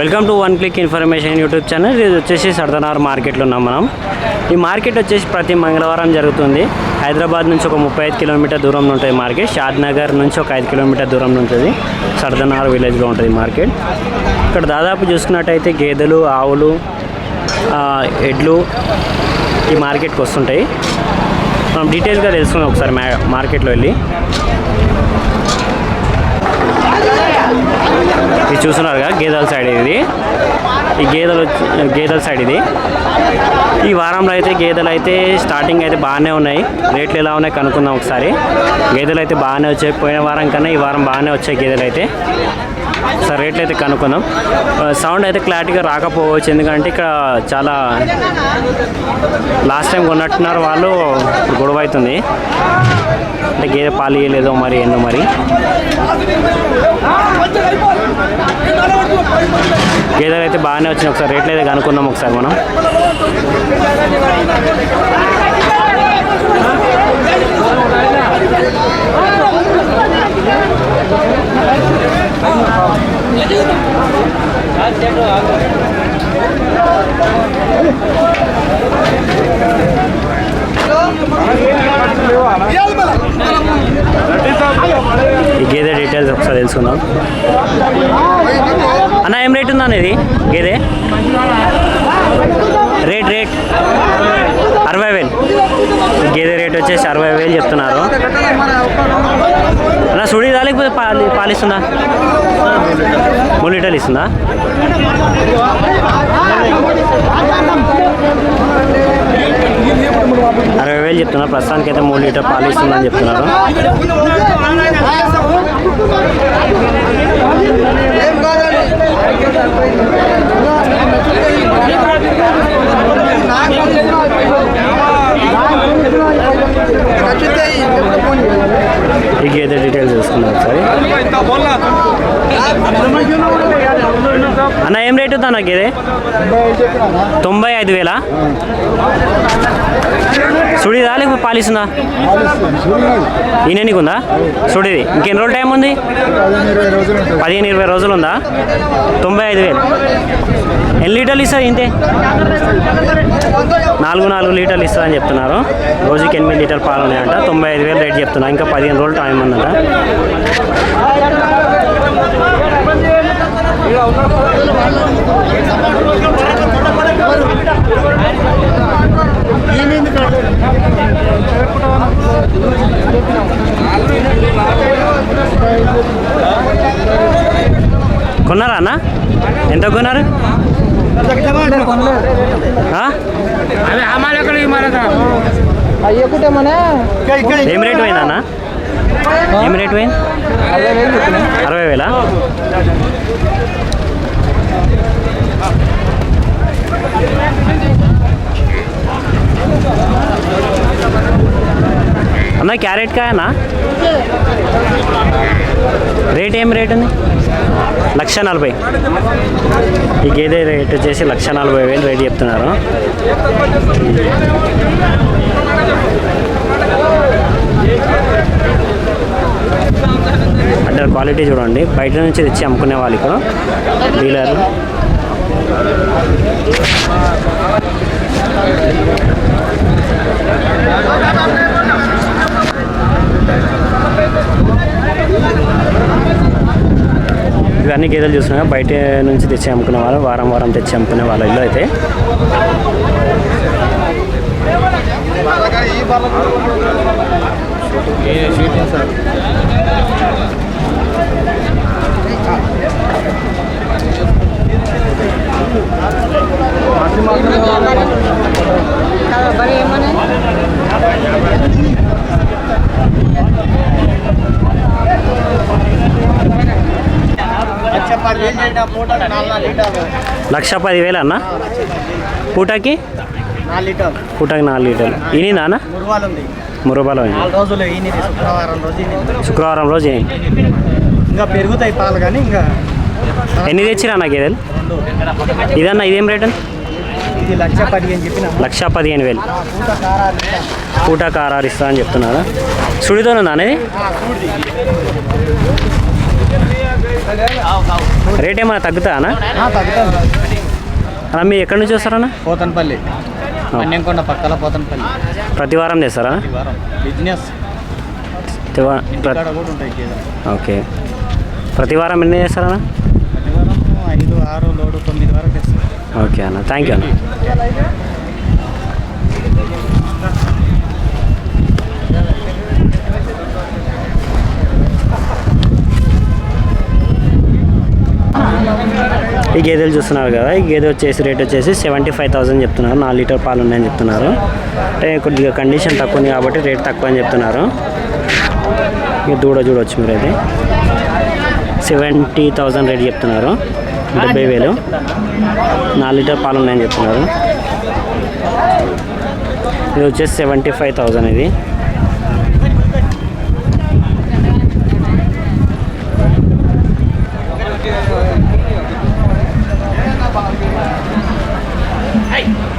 Welcome to one click information YouTube channel. ఇది వచ్చేసి సర్దనార్ మార్కెట్లో ఉన్నాం మనం. ఈ మార్కెట్ వచ్చేసి ప్రతి మంగళవారం జరుగుతుంది. హైదరాబాద్ నుంచి ఒక ముప్పై ఐదు కిలోమీటర్ దూరంలో ఉంటుంది మార్కెట్. షాద్నగర్ నుంచి ఒక ఐదు కిలోమీటర్ దూరంలో ఉంటుంది సర్దనార్ విలేజ్లో ఉంటుంది మార్కెట్. ఇక్కడ దాదాపు చూసుకున్నట్టయితే గేదెలు ఆవులు ఎడ్లు ఈ మార్కెట్కి వస్తుంటాయి. మనం డీటెయిల్గా తెలుసుకుందాం ఒకసారి మా మార్కెట్లో వెళ్ళి. ఇది చూస్తున్నారుగా గేదెల సైడ్ ఇది. ఈ గేదెలు గేదెల సైడ్ ఇది. ఈ వారంలో అయితే గేదెలు అయితే స్టార్టింగ్ అయితే బాగానే ఉన్నాయి. రేట్లు ఎలా ఉన్నాయి కనుక్కుందాం ఒకసారి. గేదెలు అయితే బాగానే వచ్చాయి. పోయిన వారం కన్నా ఈ వారం బాగానే వచ్చాయి గేదెలు అయితే. సార్ రేట్లు అయితే కనుక్కుందాం. సౌండ్ అయితే క్లారిటీగా రాకపోవచ్చు. ఎందుకంటే ఇక్కడ చాలా లాస్ట్ టైం కొన్నట్టున్నారు వాళ్ళు. గొడవ అవుతుంది. అంటే గేదె పాలు ఇవ్వలేదో మరి ఎన్నో మరి. గేదెలు అయితే బాగానే వచ్చినాయి. ఒకసారి రేట్లు అయితే కనుక్కున్నాం ఒకసారి మనం. ఈ గేదె డీటెయిల్స్ ఒకసారి తెలుసుకుందాం. అన్న ఏం రేట్ ఉందా ఇది? గేదె? రేట్ రేట్ అరవై వేలు. గేదె రేట్ వచ్చేసి అరవై వేలు చెప్తున్నారు. అలా సుడిదా లేకపోతే పాలి పాలిస్తుందా? మూడు లీటర్లు ఇస్తుందా? అరవై వేలు చెప్తున్నారు. ప్రస్తుతానికి అయితే మూడు లీటర్ పాలు ఇస్తుందని చెప్తున్నారు. ఈ గేదె డీటెయిల్స్ తెలుసుకున్నారు ఒకసారి అన్న ఏం రేట్ ఉందా అన్న గేదె తొంభై ఐదు వేలా? సుడిదా లేకపోతే పాలిస్తుందా? ఈయననికి ఉందా? సుడిది. ఇంకెన్ని రోజులు టైం ఉంది? పదిహేను ఇరవై రోజులు ఉందా? తొంభై ఐదు వేలు. ఎన్ని లీటర్లు ఇస్తుంది ఇంతే? నాలుగు నాలుగు లీటర్లు ఇస్తుందని చెప్తున్నారు. రోజుకి ఎనిమిది లీటర్ పాలు ఉన్నాయంట. తొంభై ఐదు వేలు రేట్ చెప్తున్నా. ఇంకా పదిహేను రోజులు టైం ఉందంట. కొన్నారా అన్న? ఎంత కొన్నారు? ఏం రేట్ పోయిందన్నా ఏం రేట్ పోయింది? అరవై వేలా? అన్న క్యారెట్ కాయనా? రేట్ ఏం రేట్ ఉంది? లక్ష నలభై. ఈ గేదె రేట్ వచ్చేసి లక్ష నలభై వేలు రేట్ చెప్తున్నారు అంటే క్వాలిటీ చూడండి. బయట నుంచి తెచ్చి అమ్ముకునే వాళ్ళు ఇక్కడ. డీలర్. ఇవన్నీ గేదెలు చూస్తున్నా. బయట నుంచి తెచ్చి అమ్ముకునే వాళ్ళు వారం వారం తెచ్చి అమ్ముకునే వాళ్ళ ఇల్లు అయితే. మరి లక్ష పదివేలు అన్న? పూటకి? పూటకి నాలుగు లీటర్లు. మురువాలు ఉంది మురబాలో శుక్రవారం రోజు ఇంకా పెరుగుతాయి పాలు కానీ ఇంకా ఎన్ని తెచ్చిరా అన్న గేదెలు? ఇదన్న ఇదేం రేట్? ఇది లక్ష పదిహేను చెప్పిన. లక్ష పదిహేను వేలు. పూట కారాలు కారారు ఇస్తా అని చెప్తున్నారు? సుడితో ఉందా అనేది రేట్ ఏమైనా తగ్గుతానా తగ్గుతుంది అలా మీరు ఎక్కడి నుంచి వస్తారన్నా? పోతనపల్లి. మన్యంకొండ పక్కల పోతనపల్లి. ప్రతి వారం చేస్తారా? బిజినెస్. ఓకే. ప్రతి వారం ఎన్ని చేస్తారన్నా? వారం ఐదు ఆరు లోడు తొమ్మిది వరకు ఓకే అన్న థ్యాంక్ యూ అన్న. ఈ గేదెలు చూస్తున్నారు కదా ఈ గేదె వచ్చేసి రేట్ వచ్చేసి సెవెంటీ ఫైవ్ థౌసండ్ చెప్తున్నారు. నాలుగు లీటర్ పాలు ఉన్నాయని చెప్తున్నారు. అంటే కొద్దిగా కండిషన్ తక్కువ ఉంది కాబట్టి రేట్ తక్కువ అని చెప్తున్నారు. ఇక దూడ చూడవచ్చు మీరు అయితే. సెవెంటీ థౌసండ్ రేట్ చెప్తున్నారు. డెబ్బై వేలు. నాలుగు లీటర్ పాలు ఉన్నాయని చెప్తున్నారు. ఇది వచ్చేసి సెవెంటీ ఫైవ్ థౌజండ్ ఇది. Hey!